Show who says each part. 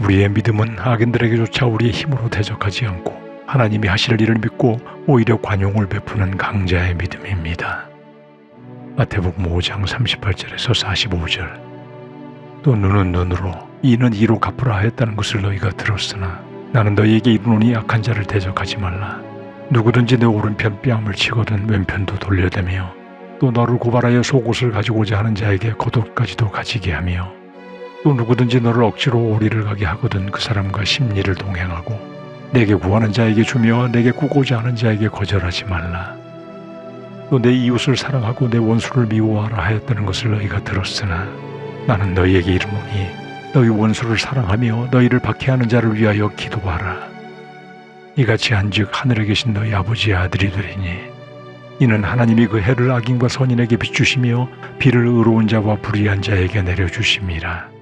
Speaker 1: 우리의 믿음은 악인들에게조차 우리의 힘으로 대적하지 않고 하나님이 하실 일을 믿고 오히려 관용을 베푸는 강자의 믿음입니다. 마태복음 5장 38절에서 45절 또 눈은 눈으로 이는 이로 갚으라 하였다는 것을 너희가 들었으나 나는 너희에게 이르노니 약한 자를 대적하지 말라 누구든지 내 오른편 뺨을 치거든 왼편도 돌려대며 또 너를 고발하여 속옷을 가지고자 하는 자에게 겉옷까지도 가지게 하며 또 누구든지 너를 억지로 오리를 가게 하거든 그 사람과 심리를 동행하고 내게 구하는 자에게 주며 내게 구고자 하는 자에게 거절하지 말라. 또 내 이웃을 사랑하고 내 원수를 미워하라 하였다는 것을 너희가 들었으나 나는 너희에게 이르노니 너희 원수를 사랑하며 너희를 박해하는 자를 위하여 기도하라. 이같이 한즉 하늘에 계신 너희 아버지의 아들이 되리니 이는 하나님이 그 해를 악인과 선인에게 비추시며 비를 의로운 자와 불의한 자에게 내려주심이라.